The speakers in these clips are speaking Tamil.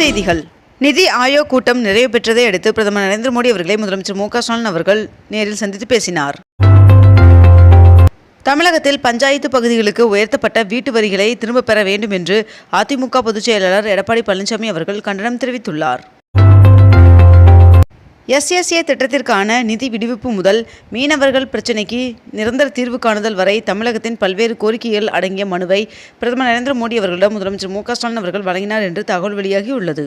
செய்திகள். நிதி ஆயோக் கூட்டம் நிறைவு பெற்றதை அடுத்து பிரதமர் நரேந்திர மோடி அவர்களை முதலமைச்சர் மு க ஸ்டாலின் அவர்கள் நேரில் சந்தித்து பேசினார். தமிழகத்தில் பஞ்சாயத்து பகுதிகளுக்கு உயர்த்தப்பட்ட வீட்டு வரிகளை திரும்பப் பெற வேண்டும் என்று அதிமுக பொதுச் செயலாளர் எடப்பாடி பழனிசாமி அவர்கள் கண்டனம் தெரிவித்துள்ளார். எஸ்எஸ்ஏ திட்டத்திற்கான நிதி விடுவிப்பு முதல் மீனவர்கள் பிரச்சினைக்கு நிரந்தர தீர்வு காணுதல் வரை தமிழகத்தின் பல்வேறு கோரிக்கைகள் அடங்கிய மனுவை பிரதமர் நரேந்திர மோடி அவர்களிடம் முதலமைச்சர் மு ஸ்டாலின் அவர்கள் வழங்கினார் என்று தகவல் வெளியாகியுள்ளது.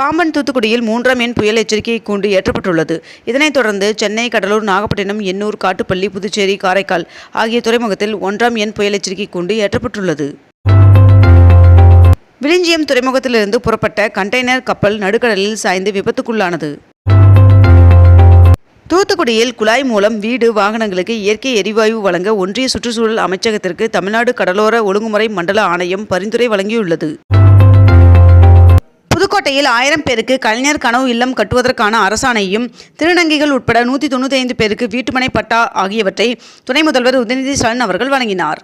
பாம்பன் தூத்துக்குடியில் மூன்றாம் எண் புயல் எச்சரிக்கை கூண்டு ஏற்றப்பட்டுள்ளது. இதனைத் தொடர்ந்து சென்னை கடலூர் நாகப்பட்டினம் எண்ணூர் காட்டுப்பள்ளி புதுச்சேரி காரைக்கால் ஆகிய துறைமுகத்தில் ஒன்றாம் எண் புயல் எச்சரிக்கை கூண்டு ஏற்றப்பட்டுள்ளது. விழிஞ்சியம் துறைமுகத்திலிருந்து புறப்பட்ட கண்டெய்னர் கப்பல் நடுக்கடலில் சாய்ந்து விபத்துக்குள்ளானது. தூத்துக்குடியில் குழாய் மூலம் வீடு வாகனங்களுக்கு இயற்கை எரிவாயு வழங்க ஒன்றிய சுற்றுச்சூழல் அமைச்சகத்திற்கு தமிழ்நாடு கடலோர ஒழுங்குமுறை மண்டல ஆணையம் பரிந்துரை வழங்கியுள்ளது. புதுக்கோட்டையில் ஆயிரம் பேருக்கு கலைஞர் கனவு இல்லம் கட்டுவதற்கான அரசாணையும் திருநங்கைகள் உட்பட நூற்றி தொண்ணூற்றி ஐந்து பேருக்கு வீட்டுமனை பட்டா ஆகியவற்றை துணை முதல்வர் உதயநிதி ஸ்டாலின் அவர்கள் வழங்கினார்.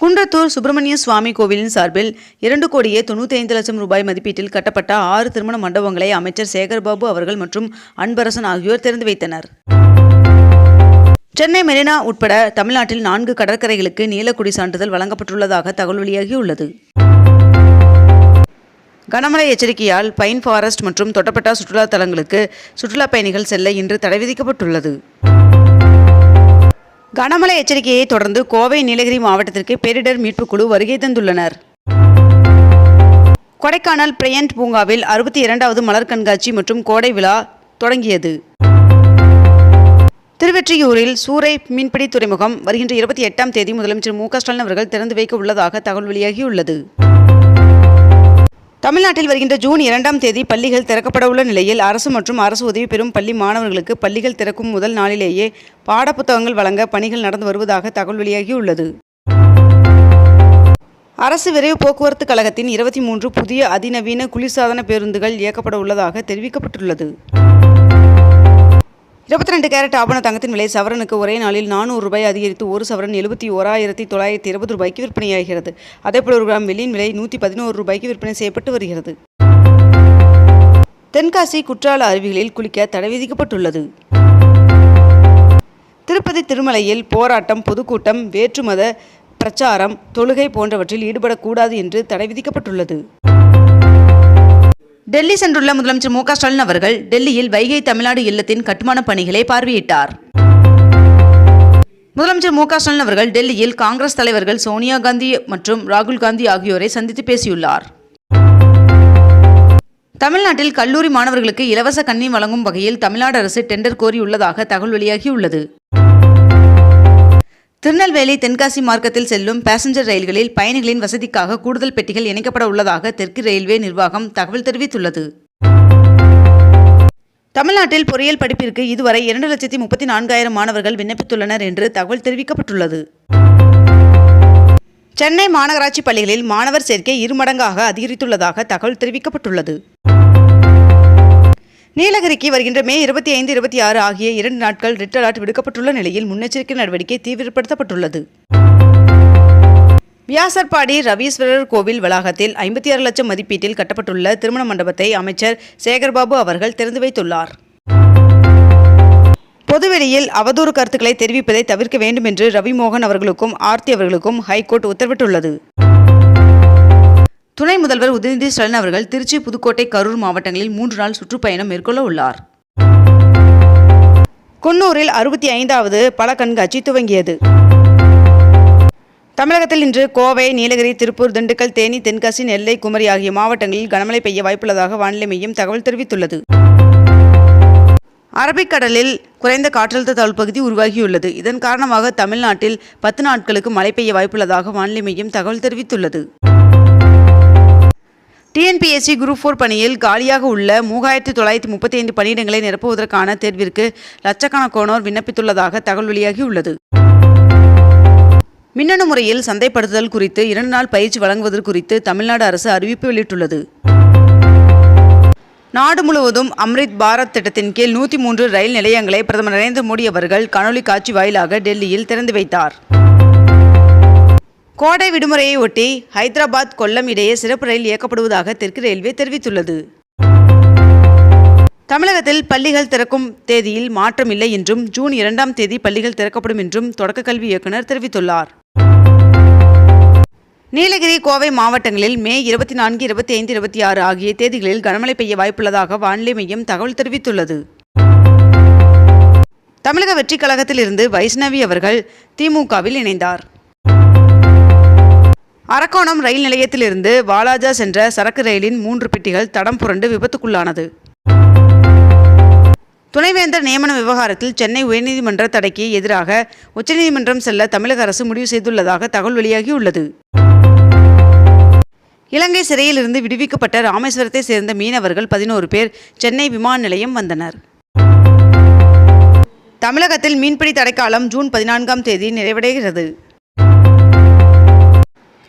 குன்றத்தூர் சுப்பிரமணிய சுவாமி கோவிலின் சார்பில் இரண்டு கோடியே தொண்ணூற்றி ஐந்து லட்சம் ரூபாய் மதிப்பீட்டில் கட்டப்பட்ட ஆறு திருமண மண்டபங்களை அமைச்சர் சேகர்பாபு அவர்கள் மற்றும் அன்பரசன் ஆகியோர் திறந்து வைத்தனர். சென்னை மெரினா உட்பட தமிழ்நாட்டில் நான்கு கடற்கரைகளுக்கு நீலக்குடி சான்றிதழ் வழங்கப்பட்டுள்ளதாக தகவல் வெளியாகியுள்ளது. கனமழை எச்சரிக்கையால் பைன் ஃபாரஸ்ட் மற்றும் தொட்டப்பட்டா சுற்றுலா தலங்களுக்கு சுற்றுலா பயணிகள் செல்ல இன்று தடை விதிக்கப்பட்டுள்ளது. கனமழை எச்சரிக்கையை தொடர்ந்து கோவை நீலகிரி மாவட்டத்திற்கு பேரிடர் மீட்புக் குழு வருகை தந்துள்ளனர். கொடைக்கானல் பிரையண்ட் பூங்காவில் அறுபத்தி இரண்டாவது மலர் கண்காட்சி மற்றும் கோடை விழா தொடங்கியது. திருவெற்றியூரில் சூறை மீன்பிடி துறைமுகம் வருகின்ற இருபத்தி எட்டாம் தேதி முதலமைச்சர் மு க ஸ்டாலின் அவர்கள் திறந்து வைக்க உள்ளதாக தகவல் வெளியாகியுள்ளது. தமிழ்நாட்டில் வருகின்ற ஜூன் இரண்டாம் தேதி பள்ளிகள் திறக்கப்பட உள்ள நிலையில் அரசு மற்றும் அரசு உதவி பெறும் பள்ளி மாணவர்களுக்கு பள்ளிகள் திறக்கும் முதல் நாளிலேயே பாடப்புத்தகங்கள் வழங்க பணிகள் நடந்து வருவதாக தகவல் வெளியாகியுள்ளது. அரசு விரைவு போக்குவரத்து கழகத்தின் இருபத்தி மூன்று புதிய அதிநவீன குளிர்சாதன பேருந்துகள் இயக்கப்பட உள்ளதாக தெரிவிக்கப்பட்டுள்ளது. இருபத்தி ரெண்டு கேரட் ஆபண தங்கத்தின் விலை சவரனுக்கு ஒரே நாளில் நானூறு ரூபாய் அதிகரித்து ஒரு சவரன் எழுபத்தி ஓராயிரத்தி தொள்ளாயிரத்தி இருபது ரூபாய்க்கு விற்பனையாகிறது. அதேபோல் ஒரு கிராம் வெள்ளியின் விலை நூற்றி பதினோரு ரூபாய்க்கு விற்பனை செய்யப்பட்டு வருகிறது. தென்காசி குற்றால அருவிகளில் குளிக்க தடை விதிக்கப்பட்டுள்ளது. திருப்பதி திருமலையில் போராட்டம் பொதுக்கூட்டம் வேற்றுமத பிரச்சாரம் தொழுகை போன்றவற்றில் ஈடுபடக்கூடாது என்று தடை விதிக்கப்பட்டுள்ளது. டெல்லி சென்றுள்ள முதலமைச்சர் மு ஸ்டாலின் அவர்கள் டெல்லியில் வைகை தமிழ்நாடு இல்லத்தின் கட்டுமான பணிகளை பார்வையிட்டார். முதலமைச்சர் மு ஸ்டாலின் அவர்கள் டெல்லியில் காங்கிரஸ் தலைவர்கள் சோனியா காந்தி மற்றும் ராகுல் காந்தி ஆகியோரை சந்தித்து பேசியுள்ளார். தமிழ்நாட்டில் கல்லூரி மாணவர்களுக்கு இலவச கண்ணி வழங்கும் வகையில் தமிழ்நாடு அரசு டெண்டர் கோரியுள்ளதாக தகவல் வெளியாகியுள்ளது. திருநெல்வேலி தென்காசி மார்க்கத்தில் செல்லும் பேசஞ்சர் ரயில்களில் பயணிகளின் வசதிக்காக கூடுதல் பெட்டிகள் இணைக்கப்பட உள்ளதாக தெற்கு ரயில்வே நிர்வாகம் தகவல் தெரிவித்துள்ளது. தமிழ்நாட்டில் பொறியியல் படிப்பிற்கு இதுவரை இரண்டு லட்சத்தி முப்பத்தி நான்காயிரம் மாணவர்கள் விண்ணப்பித்துள்ளனர் என்று தகவல் தெரிவிக்கப்பட்டுள்ளது. சென்னை மாநகராட்சி பள்ளிகளில் மாணவர் சேர்க்கை இருமடங்காக அதிகரித்துள்ளதாக தகவல் தெரிவிக்கப்பட்டுள்ளது. நீலகிரிக்கு வருகின்ற மே இருபத்தி ஐந்து இருபத்தி ஆறு ஆகிய இரண்டு நாட்கள் ரெட் அலர்ட் விடுக்கப்பட்டுள்ள நிலையில் முன்னெச்சரிக்கை நடவடிக்கை தீவிரப்படுத்தப்பட்டுள்ளது. வியாசர்பாடி ரவீஸ்வரர் கோவில் வளாகத்தில் ஐம்பத்தி ஆறு லட்சம் மதிப்பீட்டில் கட்டப்பட்டுள்ள திருமண மண்டபத்தை அமைச்சர் சேகர்பாபு அவர்கள் திறந்து வைத்துள்ளார். பொதுவெளியில் அவதூறு கருத்துக்களை தெரிவிப்பதை தவிர்க்க வேண்டும் என்று ரவிமோகன் அவர்களுக்கும் ஆர்த்தி அவர்களுக்கும் ஹைகோர்ட் உத்தரவிட்டுள்ளது. துணை முதல்வர் உதயநிதி ஸ்டாலின் அவர்கள் திருச்சி புதுக்கோட்டை கரூர் மாவட்டங்களில் மூன்று நாள் சுற்றுப்பயணம் மேற்கொள்ள உள்ளார். குன்னூரில் அறுபத்தி ஐந்தாவது பல கண்காட்சி துவங்கியது. தமிழகத்தில் இன்று கோவை நீலகிரி திருப்பூர் திண்டுக்கல் தேனி தென்காசி நெல்லை குமரி ஆகிய மாவட்டங்களில் கனமழை பெய்ய வாய்ப்புள்ளதாக வானிலை மையம் தகவல் தெரிவித்துள்ளது. அரபிக்கடலில் குறைந்த காற்றழுத்த தாழ்வு பகுதி உருவாகியுள்ளது. இதன் காரணமாக தமிழ்நாட்டில் பத்து நாட்களுக்கு மழை பெய்ய வாய்ப்புள்ளதாக வானிலை மையம் தகவல் தெரிவித்துள்ளது. டிஎன்பிஎஸ்சி குரூப் ஃபோர் பணியில் காலியாக உள்ள மூவாயிரத்தி தொள்ளாயிரத்தி முப்பத்தி ஐந்து பணியிடங்களை நிரப்புவதற்கான தேர்விற்கு லட்சக்கணக்கானோர் விண்ணப்பித்துள்ளதாக தகவல் வெளியாகியுள்ளது மின்னணு முறையில் சந்தைப்படுத்துதல் குறித்து இரண்டு நாள் பயிற்சி வழங்குவது குறித்து தமிழ்நாடு அரசு அறிவிப்பு வெளியிட்டுள்ளது. நாடு முழுவதும் அம்ரித் பாரத் திட்டத்தின் கீழ் நூற்றி மூன்று ரயில் நிலையங்களை பிரதமர் நரேந்திர மோடி அவர்கள் காணொலி காட்சி வாயிலாக டெல்லியில் திறந்து வைத்தார். கோடை விடுமுறையை ஒட்டி ஹைதராபாத் கொல்லம் இடையே சிறப்பு ரயில் இயக்கப்படுவதாக தெற்கு ரயில்வே தெரிவித்துள்ளது. தமிழகத்தில் பள்ளிகள் திறக்கும் தேதியில் மாற்றம் இல்லை என்றும் ஜூன் இரண்டாம் தேதி பள்ளிகள் திறக்கப்படும் என்றும் தொடக்க கல்வி இயக்குநர் தெரிவித்துள்ளார். நீலகிரி கோவை மாவட்டங்களில் மே இருபத்தி நான்கு இருபத்தி ஐந்து இருபத்தி ஆறு ஆகிய தேதிகளில் கனமழை பெய்ய வாய்ப்புள்ளதாக வானிலை மையம் தகவல் தெரிவித்துள்ளது. தமிழக வெற்றிக் கழகத்திலிருந்து வைஷ்ணவி அவர்கள் திமுகவில் இணைந்தார். அரக்கோணம் ரயில் நிலையத்திலிருந்து வாலாஜா சென்ற சரக்கு ரயிலின் மூன்று பெட்டிகள் தடம் புரண்டு விபத்துக்குள்ளானது. துணைவேந்தர் நியமன விவகாரத்தில் சென்னை உயர்நீதிமன்ற தடைக்கு எதிராக உச்சநீதிமன்றம் செல்ல தமிழக அரசு முடிவு செய்துள்ளதாக தகவல் வெளியாகியுள்ளது. இலங்கை சிறையிலிருந்து விடுவிக்கப்பட்ட ராமேஸ்வரத்தை சேர்ந்த மீனவர்கள் பதினோரு பேர் சென்னை விமான நிலையம் வந்தனர். தமிழகத்தில் மீன்பிடி தடைக்காலம் ஜூன் பதினான்காம் தேதி நிறைவடைகிறது.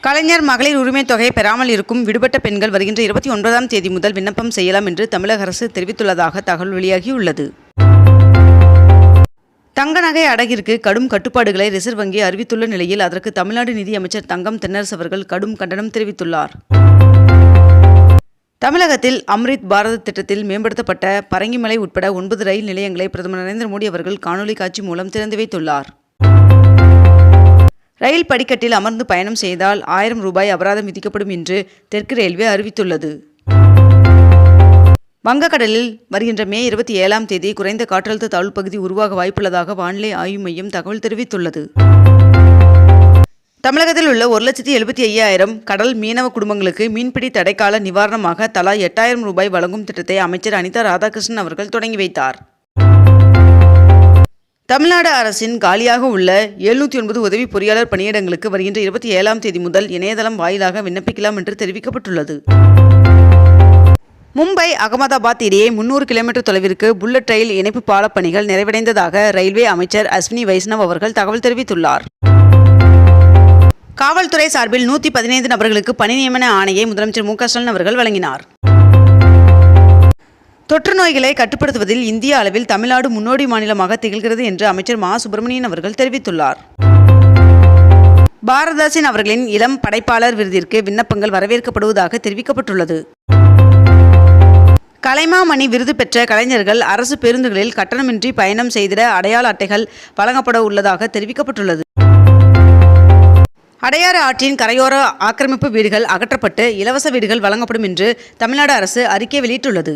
கலைஞர் மகளிர் உரிமைத் தொகை பெறாமல் இருக்கும் விடுபட்ட பெண்கள் வருகின்ற இருபத்தி ஒன்பதாம் தேதி முதல் விண்ணப்பம் செய்யலாம் என்று தமிழக அரசு தெரிவித்துள்ளதாக தகவல் வெளியாகியுள்ளது. தங்க நகை அடகிற்கு கடும் கட்டுப்பாடுகளை ரிசர்வ் வங்கி அறிவித்துள்ள நிலையில் அதற்கு தமிழ்நாடு நிதியமைச்சர் தங்கம் தென்னரசு அவர்கள் கடும் கண்டனம் தெரிவித்துள்ளார். தமிழகத்தில் அம்ரித் பாரத் திட்டத்தில் மேம்படுத்தப்பட்ட பரங்கிமலை உட்பட ஒன்பது ரயில் நிலையங்களை பிரதமர் நரேந்திர மோடி அவர்கள் காணொலி காட்சி மூலம் திறந்து வைத்துள்ளார். ரயில் படிக்கட்டில் அமர்ந்து பயணம் செய்தால் ஆயிரம் ரூபாய் அபராதம் விதிக்கப்படும் என்று தெற்கு ரயில்வே அறிவித்துள்ளது. வங்கக்கடலில் வருகின்ற மே இருபத்தி ஏழாம் தேதி குறைந்த காற்றழுத்த தாழ்வு பகுதி உருவாக வாய்ப்புள்ளதாக வானிலை ஆய்வு மையம் தகவல் தெரிவித்துள்ளது. தமிழகத்தில் உள்ள ஒரு லட்சத்தி எழுபத்தி ஐயாயிரம் கடல் மீனவ குடும்பங்களுக்கு மீன்பிடி தடைக்கால நிவாரணமாக தலா எட்டாயிரம் ரூபாய் வழங்கும் திட்டத்தை அமைச்சர் அனிதா ராதாகிருஷ்ணன் அவர்கள் தொடங்கி வைத்தார். தமிழ்நாடு அரசின் காலியாக உள்ள எழுநூற்றி ஒன்பது உதவி பொறியாளர் பணியிடங்களுக்கு வருகின்ற இருபத்தி ஏழாம் தேதி முதல் இணையதளம் வாயிலாக விண்ணப்பிக்கலாம் என்று தெரிவிக்கப்பட்டுள்ளது. மும்பை அகமதாபாத் இடையே முன்னூறு கிலோமீட்டர் தொலைவிற்கு புல்லட் ரயில் இணைப்பு பாலப் பணிகள் நிறைவடைந்ததாக ரயில்வே அமைச்சர் அஸ்வினி வைஷ்ணவ் அவர்கள் தகவல் தெரிவித்துள்ளார். காவல்துறை சார்பில் நூற்றி பதினைந்து நபர்களுக்கு பணி நியமன ஆணையை முதலமைச்சர் மு க ஸ்டாலின் அவர்கள் வழங்கினார். தொற்று நோய்களை கட்டுப்படுத்துவதில் இந்திய அளவில் தமிழ்நாடு முன்னோடி மாநிலமாக திகழ்கிறது என்று அமைச்சர் மா. சுப்பிரமணியன் அவர்கள் தெரிவித்துள்ளார். பாரதாசன் அவர்களின் இளம் படைப்பாளர் விருதிற்கு விண்ணப்பங்கள் வரவேற்கப்படுவதாக தெரிவிக்கப்பட்டுள்ளது. கலைமாமணி விருது பெற்ற கலைஞர்கள் அரசு பேருந்துகளில் கட்டணமின்றி பயணம் செய்திட அடையாள அட்டைகள் வழங்கப்பட உள்ளதாக தெரிவிக்கப்பட்டுள்ளது. அடையாறு ஆற்றின் கரையோர ஆக்கிரமிப்பு வீடுகள் அகற்றப்பட்டு இலவச வீடுகள் வழங்கப்படும் என்று தமிழ்நாடு அரசு அறிக்கை வெளியிட்டுள்ளது.